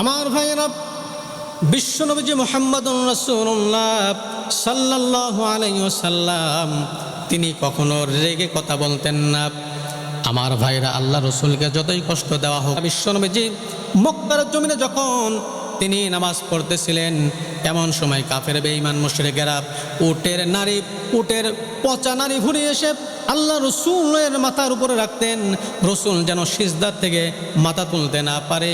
আমার ভাইয়েরা বিশ্বনবীজি মোহাম্মদ রসুল্লাহ সাল্লাহ আলাইসাল্লাম তিনি কখনো রেগে কথা বলতেন না। আমার ভাইরা আল্লাহ রসুলকে যতই কষ্ট দেওয়া হোক, বিশ্বনবীজি মক্কার জমিনে যখন তিনি নামাজ পড়তেছিলেন, এমন সময় কাফের বেঈমান মুশরিকেরা উটের নারী, উটের পচা নারী ঘুরে এসে আল্লাহ রসুলের মাথার উপরে রাখতেন, রসুল যেন সিজদার থেকে মাথা তুলতে না পারে।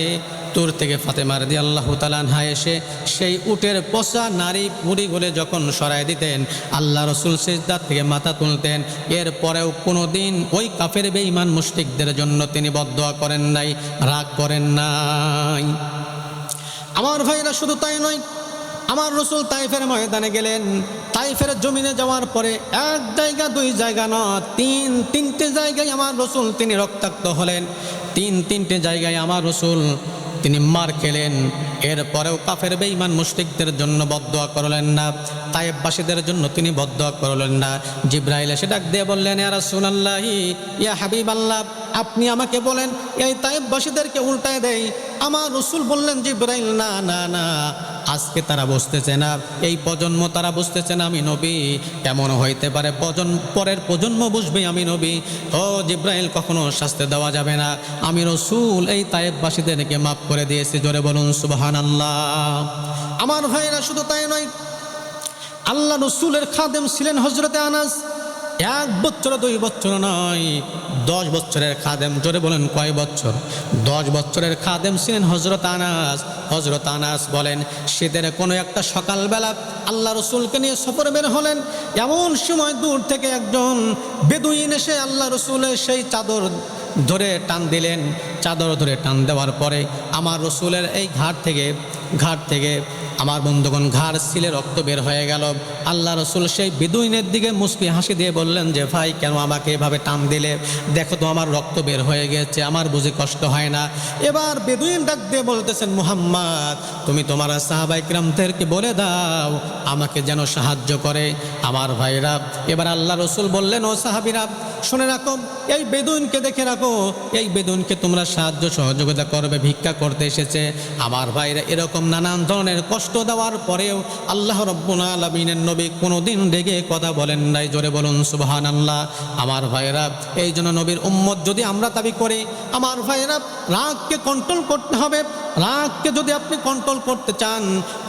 তোর থেকে ফাতেমার দিয়ে আল্লাহ তালানহা এসে সেই উটের পচা নারী পুরিগুলো যখন সরাই দিতেন, আল্লাহ রসুল সিজদার থেকে মাথা তুলতেন। এরপরেও কোনো দিন ওই কাফের বেঈমান মুশরিকদের জন্য তিনি বদয়া করেন নাই, রাগ করেন নাই। আমার ভাইরা শুধু তাই নয় আমার রসুল তাইফের ময়দানে গেলেন। তাইফের জমিনে যাওয়ার পরে এক জায়গা, দুই জায়গা ন, তিন, তিনটে জায়গায় আমার রসুল তিনি রক্তাক্ত হলেন। তিন, তিনটে জায়গায় আমার রসুল তিনি মার খেলেন। এরপরেও কাফের, বেঈমান মুশরিকদের জন্য বদয়া করলেন না। তায়েববাসীদের জন্য তিনি বদয়া করলেন না। জিব্রাইল এসে ডাক দিয়ে বললেন, ইয়া রাসূলুল্লাহি, ইয়া হাবিব আল্লাহ আপনি আমাকে বলেন, এই তায়েববাসীদেরকে উল্টায় দেয় আমার রসুল বললেন, জিব্রাইল, না না না। আজকে তারা বুঝতেছে না। এই প্রজন্ম তারা বুঝতেছে না আমি নবী। কেমন হইতে পারে প্রজন্ম পরের প্রজন্ম বুঝবে আমি নবী। ও জিব্রাইল, কখনো শাস্তি দেওয়া যাবে না। আমি রসুল, এই তায়েববাসীদেরকে মাফ করে দিয়েছি। জোরে বলুন সুবাহান আল্লাহ আমার ভাইরা শুধু তাই নয়, আল্লাহ রসুলের খাদেম ছিলেন হজরতে আনাস। এক বছর, দুই বছর নয়, দশ বছরের খাদেম। জোরে বলেন, কয় বছর? দশ বছরের খাদেম ছিলেন হজরত আনাস। হজরত আনাস বলেন শীতের কোনো একটা সকালবেলা আল্লাহ রসুলকে নিয়ে সফর বের হলেন। এমন সময় দূর থেকে একজন বেদুইন এসে আল্লাহ রসুলের সেই চাদর ধরে টান দিলেন। চাদর ধরে টান দেওয়ার পরে আমার রসুলের এই ঘাট থেকে ঘাট থেকে আমার বন্ধুগণ, ঘাড় ছিলে রক্ত বের হয়ে গেল। আল্লাহ রসুল সেই বেদুইনের দিকে মুসকি হাসি দিয়ে বললেন, যে ভাই, কেন আমাকে এভাবে টান দিলে? দেখো তো আমার রক্ত বের হয়ে গেছে, আমার বুঝে কষ্ট হয় না। এবার বেদুইন ডাক দিয়ে বলতেছেন, মুহাম্মদ, তুমি তোমার সাহাবাইকরামদেরকে বলে দাও, আমাকে যেন সাহায্য করে। আমার ভাইরা, এবার আল্লাহ রসুল বললেন, ও সাহাবিরা, শুনে রাখো, এই বেদুইনকে দেখে রাখো, এই বেদুইনকে তোমরা সাহায্য সহযোগিতা করবে, ভিক্ষা করতে এসেছে। আমার ভাইরা, এরকম নানান ধরনের কষ্ট দেওয়ার পরেও আল্লাহ রব্বুল আলমিনের নবী কোনোদিন রেগে কথা বলেন নাই। জোরে বলুন সুবাহান আল্লাহ আমার ভাইরা এই জন্য নবীর উম্মত যদি আমরা দাবি করি, আমার ভাইরা রাগকে কন্ট্রোল করতে হবে। রাগকে যদি আপনি কন্ট্রোল করতে চান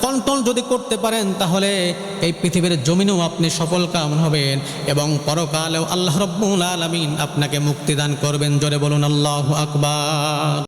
কন্ট্রোল যদি করতে পারেন, তাহলে এই পৃথিবীর জমিনেও আপনি সফল কাম হবেন এবং পরকালেও আল্লাহ রব্বুল আলমিন আপনাকে মুক্তিদান করবেন। জোরে বলুন, আল্লাহ আকবার।